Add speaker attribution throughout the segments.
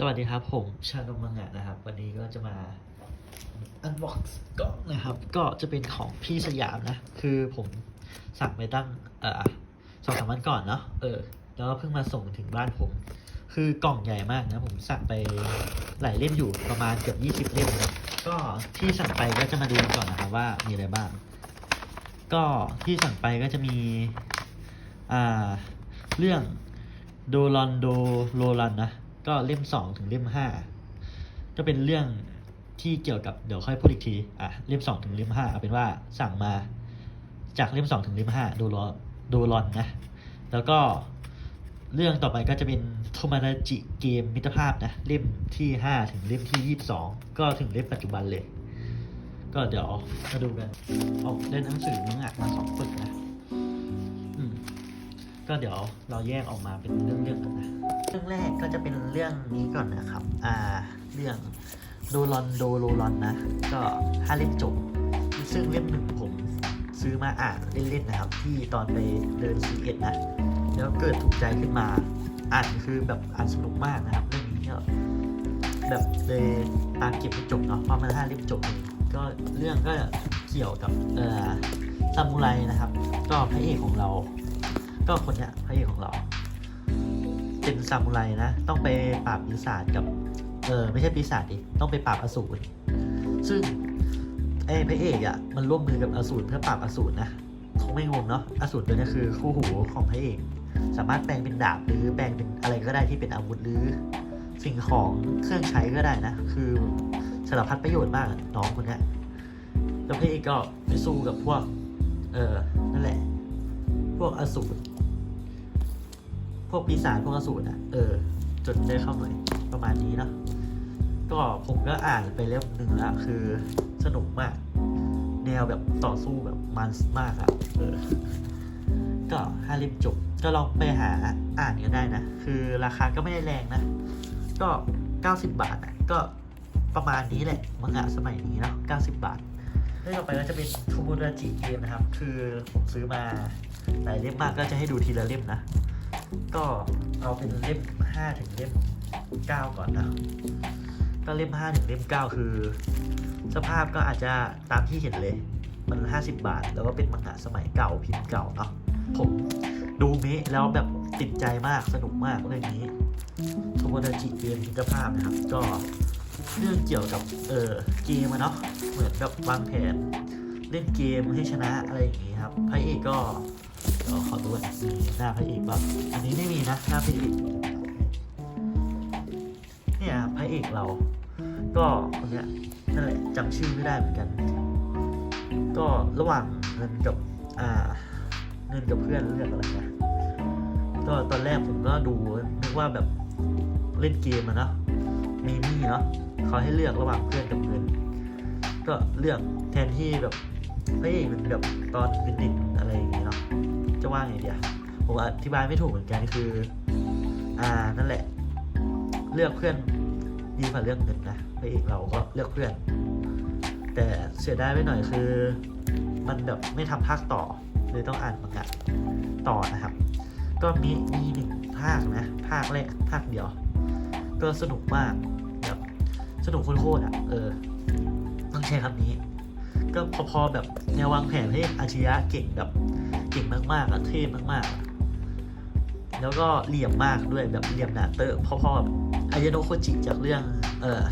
Speaker 1: สวัสดีครับผมชาโนมังะนะครับ วันนี้ก็จะมาอันบ็อกซ์กล่องนะครับ ก็จะเป็นของพี่สยามนะ คือผมสั่งไปตั้งเออสองสามวันก่อนเนาะเออ แล้วก็เพิ่งมาส่งถึงบ้านผม คือกล่องใหญ่มากนะ ผมสั่งไปหลายเล่มอยู่ประมาณเกือบยี่สิบเล่มนะก็ที่สั่งไปก็จะมาดูกันก่อนนะครับว่ามีอะไรบ้าง ก็ที่สั่งไปก็จะมีอ่าเรื่องโดรอนโดโรลันนะ ก็เล่มสองถึงเล่มห้าก็เป็นเรื่องที่เกี่ยวกับเดี๋ยวค่อยพูดอีกทีอะเล่มสองถึงเล่มห้าเอาเป็นว่าสั่งมาจากเล่มสองถึงเล่มห้าโดรอนโดรอนนะ แล้วก็เรื่องต่อไปก็จะเป็นโทมานาจิเกมมิตรภาพนะเล่มที่ห้าถึงเล่มที่ยี่สิบสองก็ถึงเล่มปัจจุบันเลย ก็เดี๋ยวมาดูกันเอาได้หนังสือมังงะมาสองปึกนะก็เดี๋ยวเราแยกออกมาเป็นเรื่องๆกันนะ เรื่องแรกก็จะเป็นเรื่องนี้ก่อนนะครับ อ่า เรื่องโดรอนโดโรลอนนะ ก็ห้าเล่มจบ ซึ่งเล่มหนึ่งผมซื้อมาอ่านเล่นๆนะครับ ที่ตอนไปเดินซีเอ็ดนะ แล้วเกิดถูกใจขึ้นมา อ่านคือแบบอ่านสนุกมากนะครับ เรื่องนี้ก็แบบเลยตามเก็บไม่จบเนาะเพราะมันห้าเล่มจบเองก็เรื่องก็เกี่ยวกับเอ่อซามูไรนะครับ ก็พระเอกของเรา ก็คนเนี้ยพระเอกของเรา เป็นซามูไรนะ ต้องไปปราบปีศาจกับ เออไม่ใช่ปีศาจดิต้องไปปราบอสูรซึ่งไอ้พระเอกอะ่ะมันร่วมมือกับอสูรเพื่อปราบอสูรนะคงไม่งงเนาะอสูรตัวนี้คือคู่หูของพระเอก สามารถแปลงเป็นดาบหรือแปลงเป็นอะไรก็ได้ที่เป็นอาวุธหรือ สิ่งของเครื่องใช้ก็ได้นะ คือสารพัดประโยชน์มากน้องคนนี้แล้วพระเอกก็ไปสู้กับพวก เออนั่นแหละ พวกอสูร พวกปีศาจพวกอสูรอะ เออจนได้เข้าหน่วยประมาณนี้เนาะก็ผมก็อ่านไปเล่มหนึ่งแล้วคือสนุกมาก แนวแบบต่อสู้แบบมันมากอะเออ ก็ห้าเล่มจบ ก็ลองไปหาอ่านกันได้นะ คือราคาก็ไม่ได้แรงนะ ก็90บาทอะก็ประมาณนี้แหละมังงะสมัยนี้เนาะ90บาทเรื่องต่อไปก็จะเป็นทูมูราจิเกมนะครับ คือผมซื้อมาหลายเล่มมากก็จะให้ดูทีละเล่มนะ ก็เอาเป็นเล่มห้าถึงเล่มเก้าก่อนนะก็เล่มห้าถึงเล่มเก้าคือ สภาพก็อาจจะตามที่เห็นเลย มันห้าสิบบาท แล้วก็เป็นมังงะสมัยเก่าพิมพ์เก่าเนาะผมดูมิแล้วแบบติดใจมากสนุกมากเรื่องนี้โทโมดาจิเกมมิตรภาพนะครับ ก็เรื่องเกี่ยวกับเออเกมอะเนาะเหมือนกับวางแผนเล่นเกมให้ชนะอะไรอย่างงี้ครับพระเอกก็ เดี๋ยวขอดูว่ามีหน้าพระเอกป่ะอันนี้ไม่มีนะหน้าพระเอกเนี่ยพระเอกเรา ก็คนเนี้ยนั่นแหละจำชื่อไม่ได้เหมือนกัน ก็ระหว่างเงินกับอ่าเงินกับเพื่อนเลือกอะไรนะก็ตอนแรกผมก็ดูนึกว่าแบบเล่นเกมอะนะมีมี่เนาะเขาให้เลือกระหว่างเพื่อนกับเงิน ก็เลือกแทนที่แบบ เฮ้ยมันแบบตอนเป็นเด็กอะไรอย่างเงี้ยเนาะจะว่าไงเดียผมอธิบายไม่ถูกเหมือนกันคือ อ่านั่นแหละ เลือกเพื่อนดีกว่าเลือกเงินนะพระเอกเราก็เลือกเพื่อน แต่เสียดายไปหน่อยคือ มันแบบไม่ทำภาคต่อเลยต้องอ่านมังงะต่อนะครับ ก็มีมีหนึ่งภาคนะ ภาคแรกภาคเดียว ก็สนุกมากแบบสนุกโคตรๆอะเออ ต้องใช้คำนี้ ก็พอๆแบบแนววางแผนให้อาชียะเก่งแบบเก่งมากๆอะเท่มากๆ แล้วก็เหลี่ยมมากด้วยแบบเหลี่ยมหนาเตอร์พอๆกับอายโนโคจิจากเรื่องเออ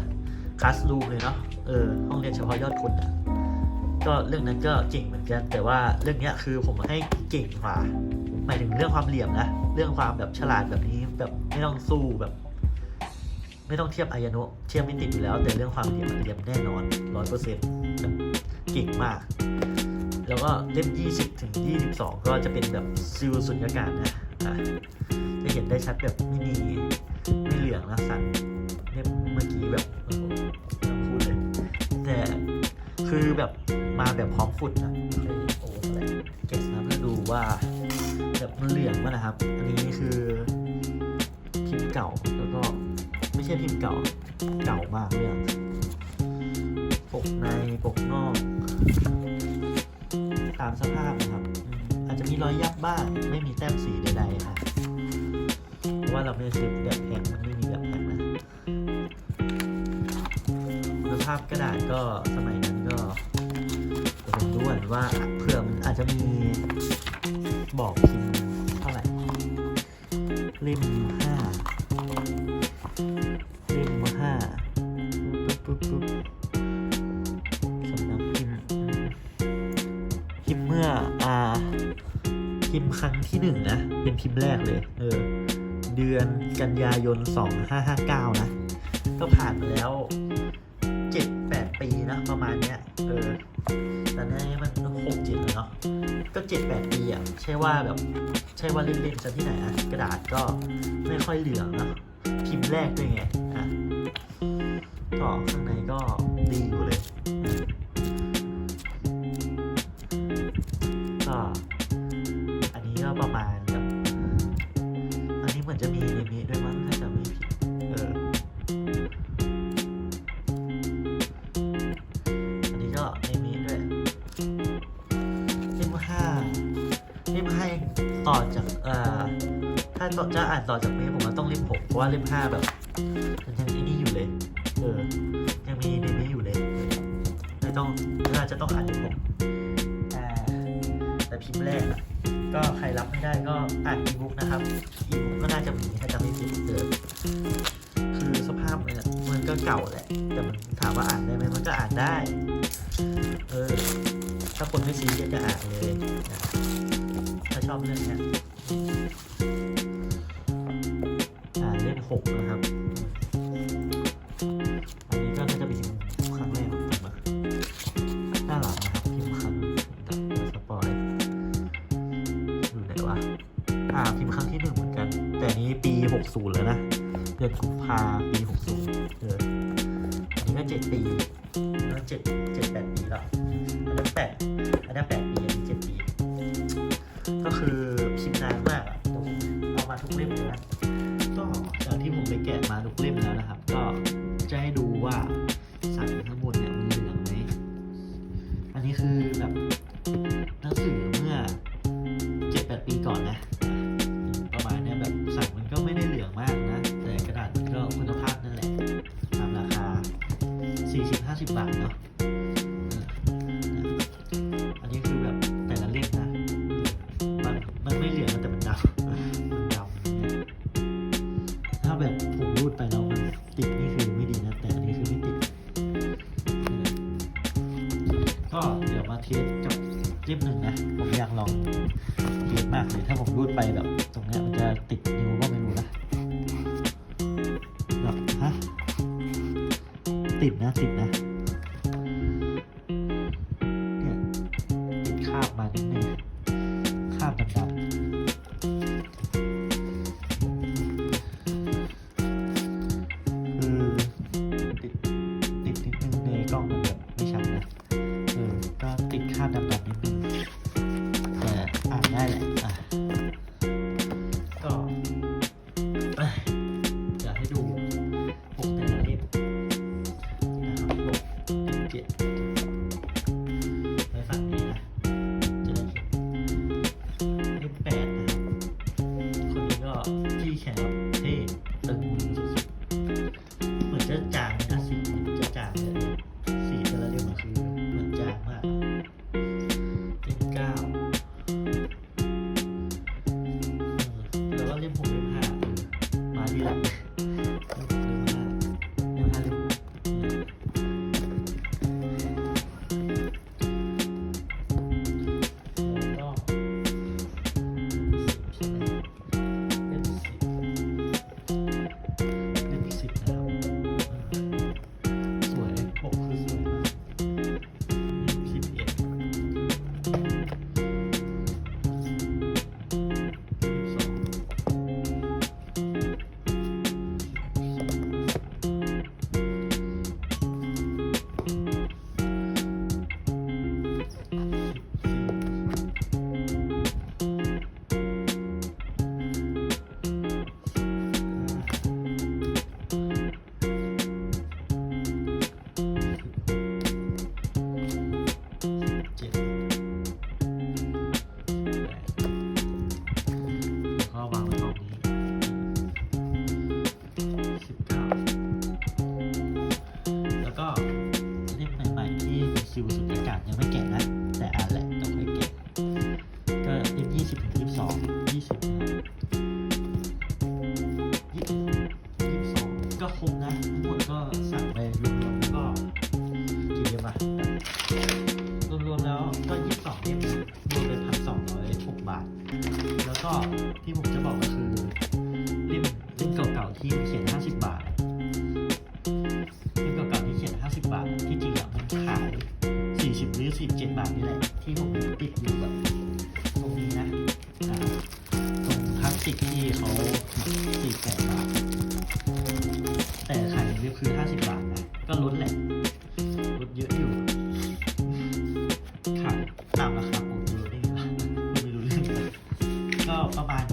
Speaker 1: คลาสรูมเลยเนาะเออห้องเรียนเฉพาะยอดคนอะก็เรื่องนั้นก็เก่งเหมือนกัน แต่ว่าเรื่องเนี้ยคือผมให้เก่งกว่าหมายถึงเรื่องความเหลี่ยมนะเรื่องความแบบฉลาดแบบนี้แบบไม่ต้องสู้แบบไม่ต้องเทียบอายโนะเทียบไม่ติดอยู่แล้ว แต่เรื่องความเหลี่ยมมันเหลี่ยมแน่นอนร้อยเปอร์เซ็นต์ เก่งมาก แล้วก็เล่ม 20 ถึง 22 ก็จะเป็นแบบซิลสุญญากาศนะจะเห็นได้ชัดแบบไม่มีไม่เหลืองนะสันเล่มเมื่อกี้แบบพูดเลยแต่คือแบบมาแบบพร้อมฝุ่นนะโอ้อะไรเก็บนะเพื่อดูว่าแบบมันเหลืองมั้ยนะครับ อันนี้คือพิมพ์เก่าแล้วก็ไม่ใช่พิมพ์เก่าเก่ามากเลยอะ ปกในปกนอก ตามสภาพนะครับ อาจจะมีรอยยับบ้างไม่มีแต้มสีใดๆครับเพราะว่าเราไม่ได้ซื้อแบบแข็งมันไม่มีแบบแข็งนะคุณภาพกระดาษก็สมัยนั้นก็ผมด้วยว่าเผื่อมันอาจจะมีบอกพิมพ์เท่าไหร่เล่ม ครั้งที่หนึ่งนะ เป็นพิมพ์แรกเลย เออ เดือนกันยายน 2559 นะ ก็ผ่านมาแล้ว 7-8 ปีนะ ประมาณเนี้ย เออตอนนี้มัน6 7แล้วเนาะ ก็7-8ปีอะ ใช่ว่าแบบ ใช่ว่าเล่นๆจะที่ไหนอะ กระดาษก็ไม่ค่อยเหลืองนะพิมพ์แรกด้วยไง อะ ก็ข้างในก็ เหมือนจะมีในนี้ด้วยมั้งถ้าจำไม่ผิดเอออันนี้ก็ในนี้ด้วยเล่มห้าเล่มห้าต่อจากเอ่อถ้าจะอ่านต่อจากนี้ผมว่าต้องเล่มหกเพราะว่าเล่มห้าแบบมันยังไอ้นี่อยู่เลย เออ ยังมีในนี้อยู่เลยต้องน่าจะต้องอ่านเล่มหกอ่แต่พิมพ์แรกอะก็ใครรับไม่ได้ก็อ่านอีบุ๊กนะครับอีบุ๊กก็น่าจะมีถ้าจำไม่ผิดเออคือสภาพมันอะมันก็เก่าแหละ แต่มันถามว่าอ่านได้ไหมมันก็อ่านได้ เออ ถ้าคนไม่ซีเรียสจะอ่านเลยนะถ้าชอบเรื่องเนี้ยอ่านเล่มหกนะครับ กุมภาปี60เอออันนี้ก็เจ็ดปีแล้วเจ็ดเจ็ดแปดปีแล้วอันนั้นแปดอันนั้นแปดปีอันนี้เจ็ดปี ก็คือพิมพ์นานมากอะเอามาทุกเล่มเลยนะก็จากที่ผมไปแกะมาทุกเล่มแล้วนะครับ ก็จะให้ดูว่าสันข้างบนเนี่ยมันเหลืองไหมอันนี้คือแบบ ไปแบบตรงเนี้ยมันจะติดนิ้วก็ไม่รู้นะแบบฮะติดนะติดนะเนี่ยติดคาบมานิดนึงคราบดำๆคือติดติดนิดนึงในกล้องมันแบบไม่ชัดนะเออก็ติดคราบดำๆนิดนึงแต่อ่านได้แหละ สิบยี่สิบสองยี่สิบยี่สิบสองก็คงนะทุกคนก็สั่งไปรวมๆก็กี่เล่มอะรวมๆแล้วก็ยี่สิบสองเล่มรวมเป็นพันสองร้อยหกบาท แล้วก็ที่ผมจะบอกก็คือเล่มเล่มเก่าๆที่เขียนห้าสิบบาทเล่มเก่าๆที่เขียนห้าสิบบาทที่จริงอะมันขายสี่สิบหรือสิบเจ็ดบาทนี่แหละที่ผมติดอยู่แบบ ก็